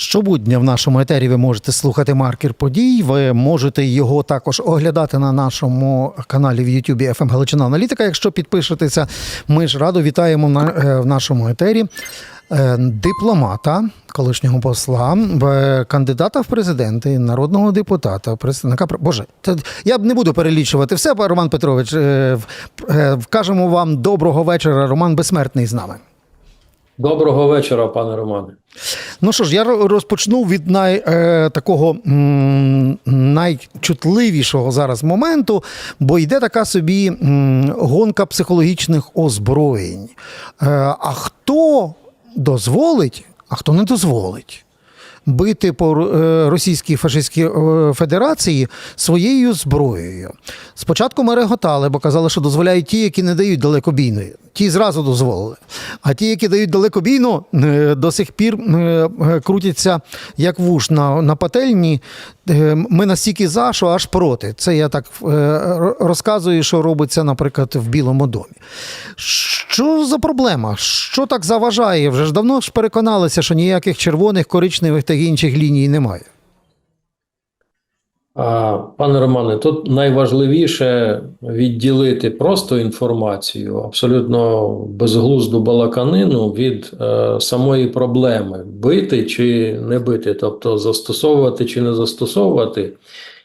Щобудня в нашому етері ви можете слухати маркер подій. Ви можете його також оглядати на нашому каналі в Ютубі FM Галичина Аналітика. Якщо підпишетеся, ми ж радо вітаємо на, е, в нашому етері е, дипломата, колишнього посла, кандидата в президенти, народного депутата, представника пр- Боже, я б не буду перелічувати все. Роман Петрович, е, вкажемо вам доброго вечора. Роман Безсмертний з нами. Доброго вечора, пане Романе. Ну що ж, я розпочну від най, е, такого м, найчутливішого зараз моменту, бо йде така собі м, гонка психологічних озброєнь. Е, а хто дозволить, а хто не дозволить? Бити по е, Російській фашистській е, Федерації своєю зброєю. Спочатку ми реготали, бо казали, що дозволяють ті, які не дають далекобійної. Ті зразу дозволили. А ті, які дають далекобійну, е, до сих пір крутяться як вуш на, на пательні. Ми настільки за, що аж проти. Це я так розказую, що робиться, наприклад, в Білому домі. Що за проблема? Що так заважає? Вже ж давно ж переконалися, що ніяких червоних, коричневих та інших ліній немає. Пане Романе, тут найважливіше відділити просто інформацію, абсолютно безглузду балаканину від е, самої проблеми бити чи не бити, тобто застосовувати чи не застосовувати.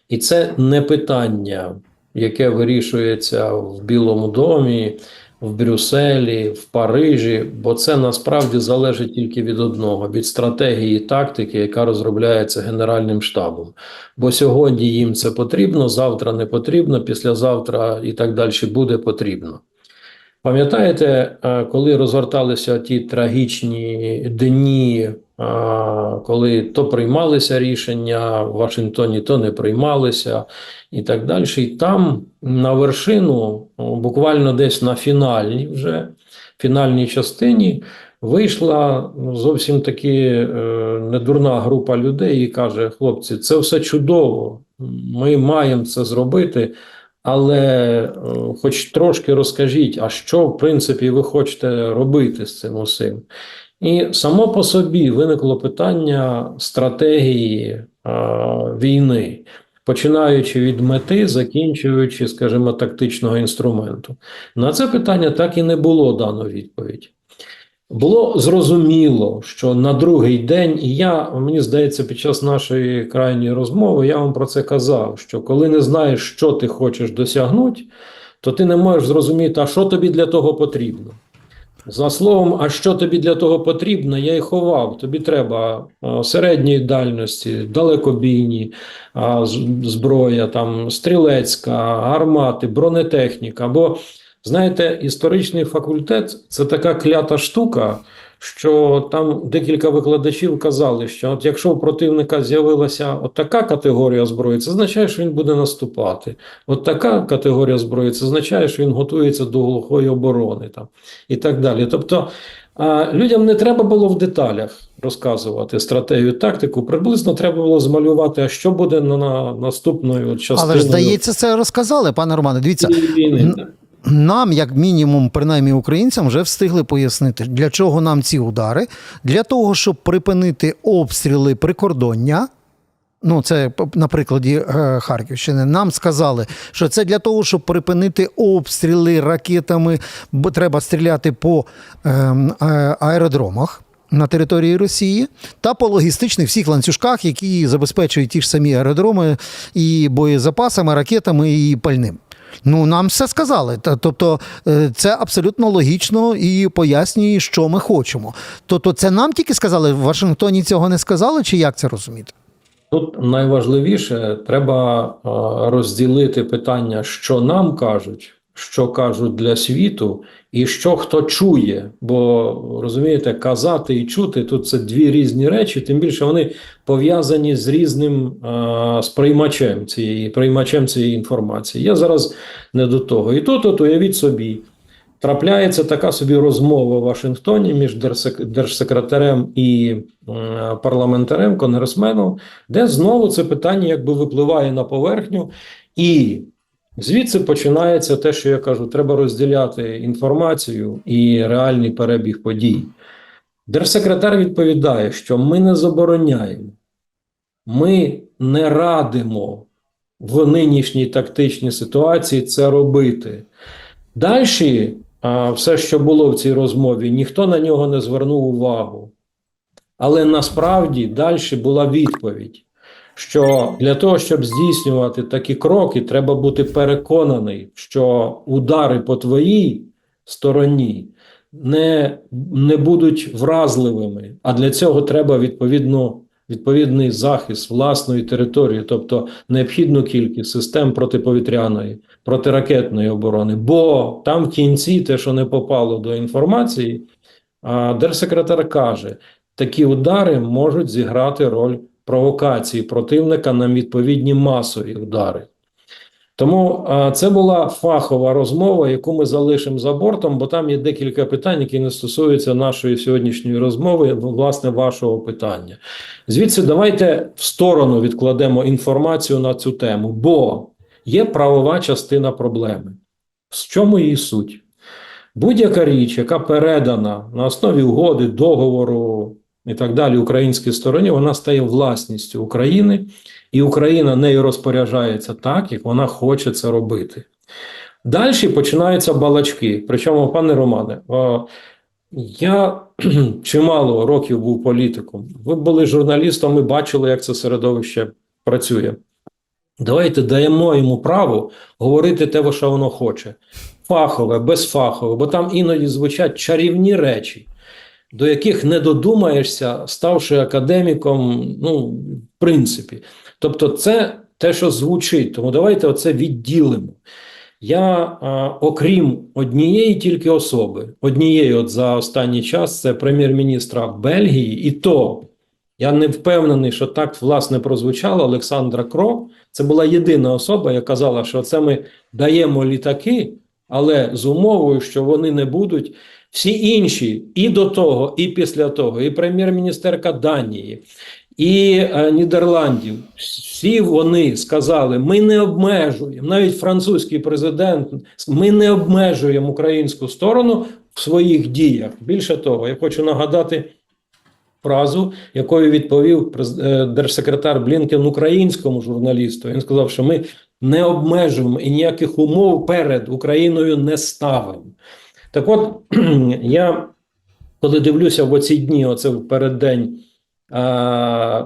І це не питання, яке вирішується в Білому домі, в Брюсселі, в Парижі, бо це насправді залежить тільки від одного: від стратегії і тактики, яка розробляється Генеральним штабом. Бо сьогодні їм це потрібно, завтра не потрібно, післязавтра і так далі буде потрібно. Пам'ятаєте, е, коли розгорталися ті трагічні дні, е, коли то приймалися рішення в Вашингтоні, то не приймалися, і так далі. І там на вершину, буквально десь на фінальній вже фінальній частині, вийшла зовсім таки е, недурна група людей і каже: хлопці, це все чудово, ми маємо це зробити. Але е, хоч трошки розкажіть, а що в принципі ви хочете робити з цим усім? І само по собі виникло питання стратегії е, війни, починаючи від мети, закінчуючи, скажімо, тактичного інструменту. На це питання так і не було дано відповідь. Було зрозуміло, що на другий день, і я, мені здається, під час нашої крайньої розмови я вам про це казав: що коли не знаєш, що ти хочеш досягнути, то ти не можеш зрозуміти, а що тобі для того потрібно. За словом, а що тобі для того потрібно, я й ховав. Тобі треба середньої дальності, далекобійні зброя, там, стрілецька, гармати, бронетехніка. Бо Знаєте, історичний факультет це така клята штука, що там декілька викладачів казали, що от якщо у противника з'явилася от така категорія зброї, це означає, що він буде наступати. От така категорія зброї, це означає, що він готується до глухої оборони там, і так далі. Тобто а, людям не треба було в деталях розказувати стратегію, тактику. Приблизно треба було змалювати, а що буде на, на наступною частиною Але ж здається, це розказали, пане Романе. Дивіться, війни. Нам, як мінімум, принаймні українцям, вже встигли пояснити, для чого нам ці удари, для того, щоб припинити обстріли прикордоння. Ну, це на прикладі е, Харківщини. Нам сказали, що це для того, щоб припинити обстріли ракетами, бо треба стріляти по ем, е, аеродромах. На території Росії та по логістичних всіх ланцюжках, які забезпечують ті ж самі аеродроми і боєзапасами, ракетами і пальним. Ну, нам все сказали. Тобто, е, це абсолютно логічно і пояснює, що ми хочемо. Тобто, це нам тільки сказали, в Вашингтоні цього не сказали, чи як це розуміти? Тут найважливіше треба е, розділити питання, що нам кажуть, що кажуть для світу, і що хто чує. Бо розумієте, казати і чути тут це дві різні речі, тим більше вони пов'язані з різним е, сприймачем цієї приймачем цієї інформації. Я зараз не до того. І тут, от уявіть собі. Трапляється така собі розмова в Вашингтоні між держсекретарем і е, парламентарем, конгресменом, де знову це питання якби випливає на поверхню, і звідси починається те, що я кажу: треба розділяти інформацію і реальний перебіг подій. Держсекретар відповідає, що ми не забороняємо, ми не радимо в нинішній тактичній ситуації це робити. Далі, все, що було в цій розмові, ніхто на нього не звернув увагу. Але насправді далі була відповідь, що для того, щоб здійснювати такі кроки, треба бути переконаний, що удари по твоїй стороні не, не будуть вразливими, а для цього треба відповідно, відповідний захист власної території, тобто необхідну кількість систем протиповітряної, протиракетної оборони. Бо там в кінці, те, що не попало до інформації, держсекретар каже, такі удари можуть зіграти роль провокації противника на відповідні масові удари. Тому а, це була фахова розмова, яку ми залишимо за бортом, бо там є декілька питань, які не стосуються нашої сьогоднішньої розмови, власне, вашого питання. Звідси давайте в сторону відкладемо інформацію на цю тему, бо є правова частина проблеми. В чому її суть? Будь-яка річ, яка передана на основі угоди, договору і так далі українській стороні, вона стає власністю України, і Україна нею розпоряджається так, як вона хоче це робити. Далі починаються балачки. Причому, пане Романе, я чимало років був політиком. Ви були журналістом і бачили, як це середовище працює. Давайте даємо йому право говорити те, що воно хоче. Фахове, безфахове, бо там іноді звучать чарівні речі, до яких не додумаєшся, ставши академіком, ну, в принципі. Тобто, це те, що звучить. Тому давайте оце відділимо. Я, а, окрім однієї тільки особи, однієї от за останній час, це прем'єр-міністра Бельгії, і то я не впевнений, що так власне прозвучало Олександра Кро. Це була єдина особа, яка казала, що це ми даємо літаки, але з умовою, що вони не будуть. Всі інші і до того, і після того, і прем'єр-міністерка Данії, і е, Нідерландів, всі вони сказали: ми не обмежуємо, навіть французький президент, ми не обмежуємо українську сторону в своїх діях. Більше того, я хочу нагадати фразу, якою відповів е, держсекретар Блінкен українському журналісту. Він сказав, що ми не обмежуємо і ніяких умов перед Україною не ставимо. Так от я коли дивлюся в оці дні, оце в переддень а,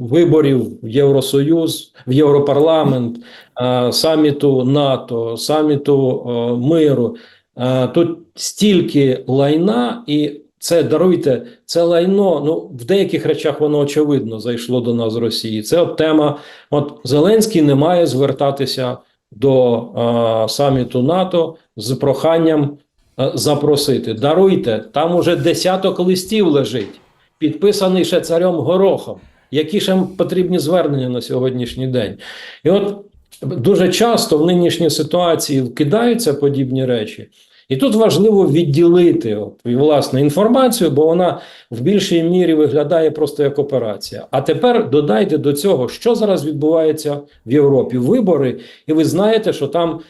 виборів в Євросоюз, в Європарламент, а, саміту НАТО, саміту а, миру, а, тут стільки лайна, і це даруйте, це лайно. Ну в деяких речах воно очевидно зайшло до нас з Росії. Це от тема. От Зеленський не має звертатися до а, саміту НАТО з проханням запросити. Даруйте, там уже десяток листів лежить, підписаний ще царем Горохом. Які ще потрібні звернення на сьогоднішній день? І от дуже часто в нинішній ситуації вкидаються подібні речі. І тут важливо відділити от, і, власне інформацію, бо вона в більшій мірі виглядає просто як операція. А тепер додайте до цього, що зараз відбувається в Європі. Вибори, і ви знаєте, що там е,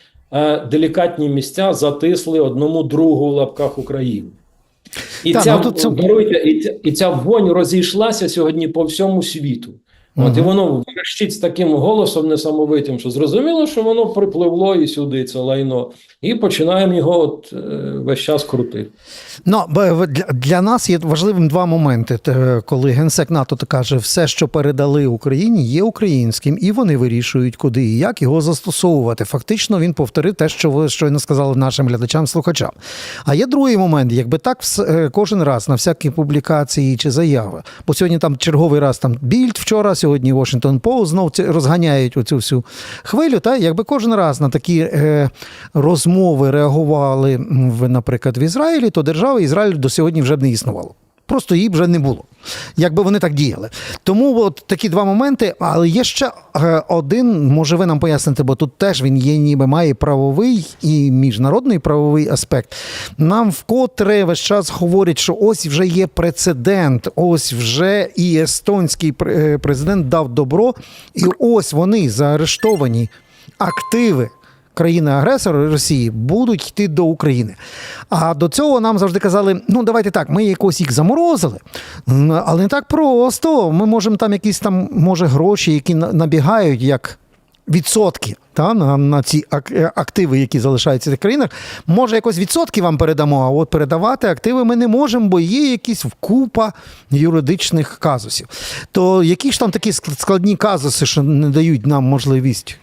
делікатні місця затисли одному другу в лапках України. І, Так, ця, ну, тут даруйте, і, ця, і ця вонь розійшлася сьогодні по всьому світу. От, і воно верещить з таким голосом несамовитим, що зрозуміло, що воно припливло і сюди, це лайно, і починаємо його от, е, весь час крутити. Ну, для, нас є важливим два моменти. Коли генсек НАТО то каже, все, що передали Україні, є українським, і вони вирішують, куди і як його застосовувати. Фактично, він повторив те, що ви щойно сказали нашим глядачам, слухачам. А є другий момент, якби так е, кожен раз на всякі публікації чи заяви. Бо сьогодні там черговий раз там Більд вчора, сьогодні Washington Post знов ці- розганяють оцю всю хвилю. Та якби кожен раз на такі е, розмови реагували, в, наприклад, в Ізраїлі, то держава Ізраїль до сьогодні вже б не існувало. Просто її вже не було, якби вони так діяли. Тому от такі два моменти. Але є ще е, один, може ви нам поясните, бо тут теж він є, ніби має правовий і міжнародний правовий аспект. Нам вкотре весь час говорять, що ось вже є прецедент, ось вже і естонський е, президент дав добро, і ось вони заарештовані активи країни-агресори Росії будуть йти до України. А до цього нам завжди казали: ну давайте так, ми якось їх заморозили, але не так просто. Ми можемо там якісь там, може, гроші, які набігають як. Відсотки та, на, на ці е, активи, які залишаються в цих країнах, може якось відсотки вам передамо, а от передавати активи ми не можемо, бо є якісь купа юридичних казусів. То які ж там такі складні казуси, що не дають нам можливість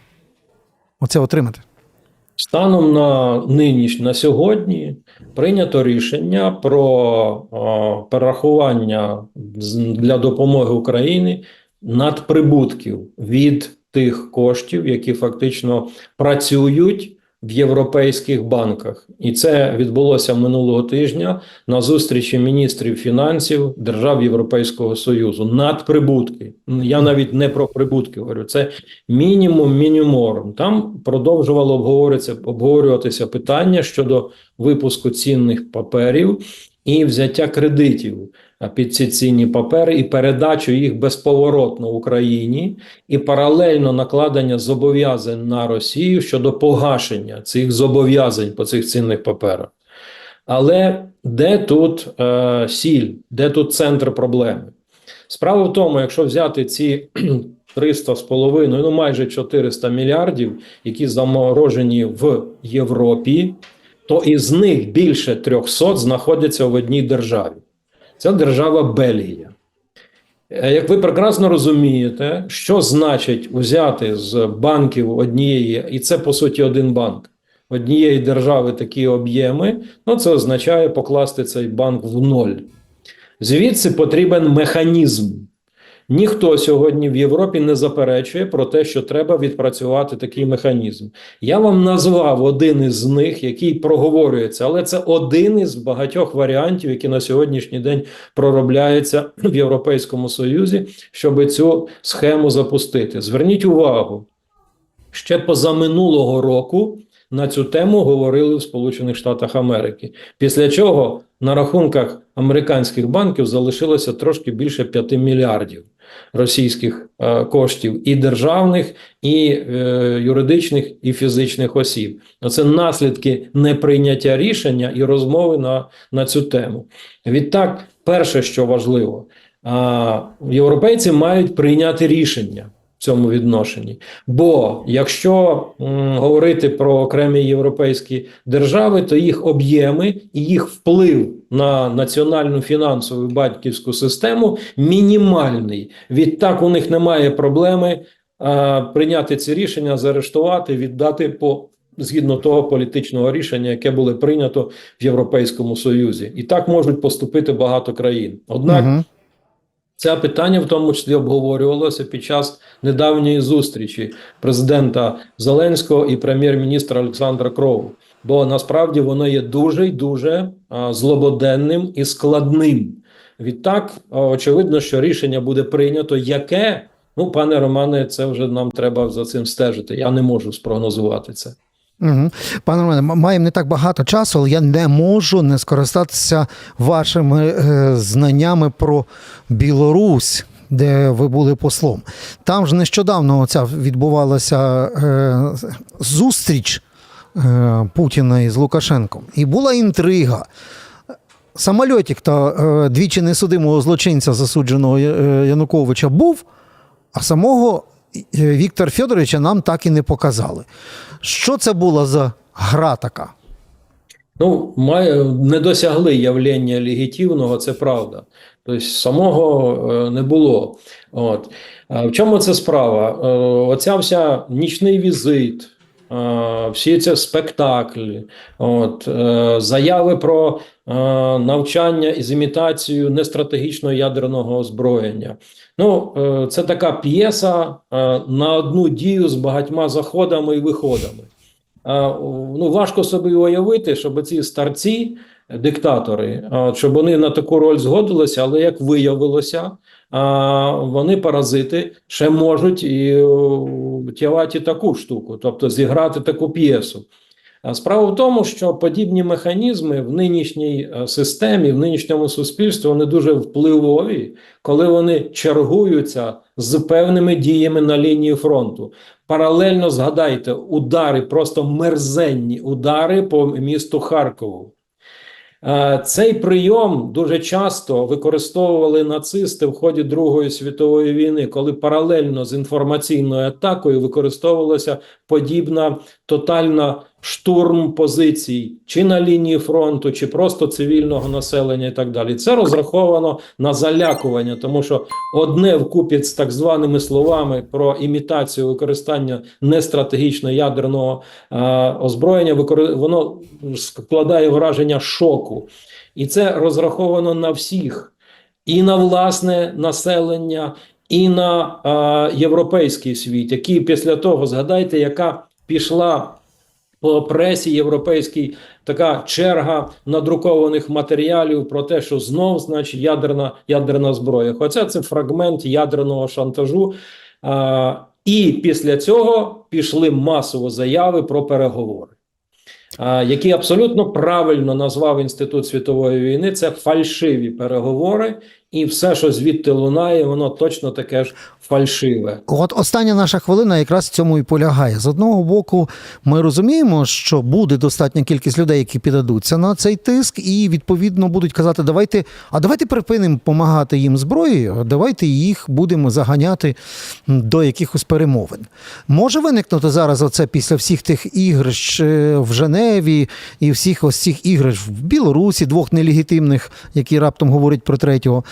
оце отримати? Станом на ниніч на сьогодні прийнято рішення про о, перерахування для допомоги Україні надприбутків від тих коштів, які фактично працюють в європейських банках, і це відбулося минулого тижня на зустрічі міністрів фінансів держав Європейського союзу. Надприбутки. Я навіть не про прибутки говорю. Це мінімум мініморум. Там продовжувало обговорюватися, обговорюватися питання щодо випуску цінних паперів і взяття кредитів під ці цінні папери і передачу їх безповоротно Україні, і паралельно накладення зобов'язань на Росію щодо погашення цих зобов'язань по цих цінних паперах. Але де тут е, сіль, де тут центр проблеми? Справа в тому, якщо взяти ці 300 з половиною, ну майже 400 мільярдів, які заморожені в Європі, то із них більше 300 знаходяться в одній державі. Це держава Бельгія. Е, Як ви прекрасно розумієте, що значить взяти з банків однієї, і це по суті один банк однієї держави такі об'єми, ну це означає покласти цей банк в ноль. Звідси потрібен механізм. Ніхто сьогодні в Європі не заперечує про те, що треба відпрацювати такий механізм. Я вам назвав один із них, який проговорюється, але це один із багатьох варіантів, які на сьогоднішній день проробляються в Європейському Союзі, щоб цю схему запустити. Зверніть увагу, ще позаминулого року на цю тему говорили в Сполучених Штатах Америки. Після чого на рахунках американських банків залишилося трошки більше 5 мільярдів російських е, коштів і державних, і е, юридичних, і фізичних осіб. Це наслідки неприйняття рішення і розмови на, на цю тему. Відтак, перше, що важливо, європейці мають прийняти рішення цьому відношенні. Бо якщо м, говорити про окремі європейські держави, то їх об'єми і їх вплив на національну фінансову батьківську систему мінімальний. Відтак у них немає проблеми а, прийняти ці рішення, заарештувати, віддати по. Згідно того політичного рішення, яке було прийнято в Європейському Союзі, і так можуть поступити багато країн. Однак Мгм. Це питання в тому числі обговорювалося під час недавньої зустрічі президента Зеленського і прем'єр-міністра Олександра Крову. Бо насправді воно є дуже й дуже злободенним і складним. Відтак, очевидно, що рішення буде прийнято. Яке? Ну, пане Романе, це вже нам треба за цим стежити. Я не можу спрогнозувати це. Угу. Пане Романе, маємо не так багато часу, але я не можу не скористатися вашими е, знаннями про Білорусь. Де ви були послом, там ж нещодавно оця відбувалася е, зустріч е, Путіна із Лукашенком, і була інтрига. Самольотик та двічі несудимого злочинця, засудженого Януковича, був, а самого Віктора Федоровича нам так і не показали. Що це була за гра така? Ну, має, не досягли явлення легітимного, це правда. Тобто самого е, не було. От. В чому це справа? Е, оця вся нічний візит, е, всі ці спектаклі, от, е, заяви про е, навчання із імітацією нестратегічного ядерного озброєння. Ну, е, це така п'єса е, на одну дію з багатьма заходами і виходами. Ну, важко собі уявити, щоб ці старці, диктатори, щоб вони на таку роль згодилися, але як виявилося, вони паразити ще можуть і о, таку штуку, тобто зіграти таку п'єсу. Справа в тому, що подібні механізми в нинішній е, системі, в нинішньому суспільстві вони дуже впливові, коли вони чергуються з певними діями на лінії фронту. Паралельно згадайте удари, просто мерзенні удари по місту Харкову. Е, Цей прийом дуже часто використовували нацисти в ході Другої світової війни, коли паралельно з інформаційною атакою використовувалася подібна тотальна штурм позицій чи на лінії фронту, чи просто цивільного населення, і так далі. Це розраховано на залякування, тому що одне вкупі з так званими словами про імітацію використання нестратегічно ядерного е, озброєння, воно складає враження шоку, і це розраховано на всіх, і на власне населення, і на е, європейський світ, який після того згадайте, яка пішла по пресі європейській така черга надрукованих матеріалів про те, що знов, значить, ядерна, ядерна зброя. Хоча це фрагмент ядерного шантажу. А, і після цього пішли масово заяви про переговори, а, які абсолютно правильно назвав Інститут світової війни. Це фальшиві переговори, і все, що звідти лунає, воно точно таке ж фальшиве. От остання наша хвилина якраз в цьому і полягає. З одного боку, ми розуміємо, що буде достатня кількість людей, які піддадуться на цей тиск, і відповідно будуть казати: давайте, а давайте припинимо допомагати їм зброєю, давайте їх будемо заганяти до якихось перемовин. Може виникнути зараз оце після всіх тих ігрищ е, в Женеві і всіх ось цих ігрищ в Білорусі, двох нелегітимних, які раптом говорять про третього.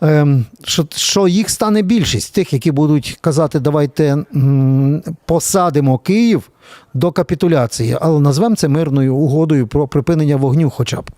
Ем, що, що їх стане більшість тих, які будуть казати, давайте посадимо Київ до капітуляції, але назвемо це мирною угодою про припинення вогню, хоча б.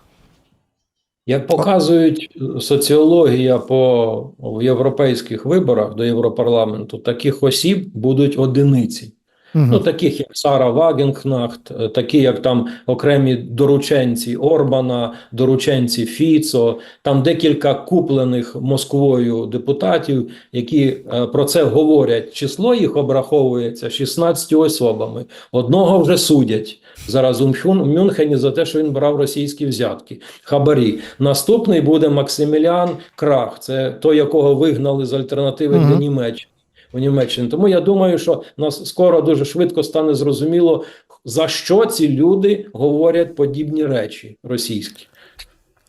Як показують соціологія по в європейських виборах до Європарламенту, таких осіб будуть одиниці. Мгм. Ну, таких як Сара Вагенхнахт, е, такі як там окремі дорученці Орбана, дорученці Фіцо, там декілька куплених Москвою депутатів, які е, про це говорять. Число їх обраховується 16 особами. Одного вже судять зараз у Мюнхені за те, що він брав російські взятки, хабарі. Наступний буде Максимілян Крах, це той, якого вигнали з альтернативи Мгм. для Німеччини у Німеччині. Тому я думаю, що нас скоро дуже швидко стане зрозуміло, за що ці люди говорять подібні речі російські.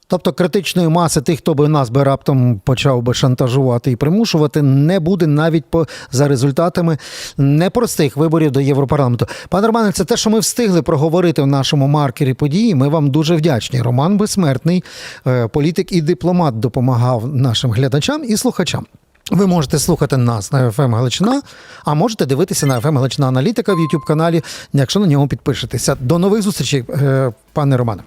Тобто критичної маси тих, хто би нас би раптом почав би шантажувати і примушувати, не буде навіть по за результатами непростих виборів до Європарламенту. Пане Романе, це те, що ми встигли проговорити в нашому маркері події. Ми вам дуже вдячні. Роман Безсмертний, е, політик і дипломат, допомагав нашим глядачам і слухачам. Ви можете слухати нас на FM Галичина, а можете дивитися на FM Галичина Аналітика в YouTube каналі, якщо на нього підпишетеся. До нових зустрічей, е, пане Романе.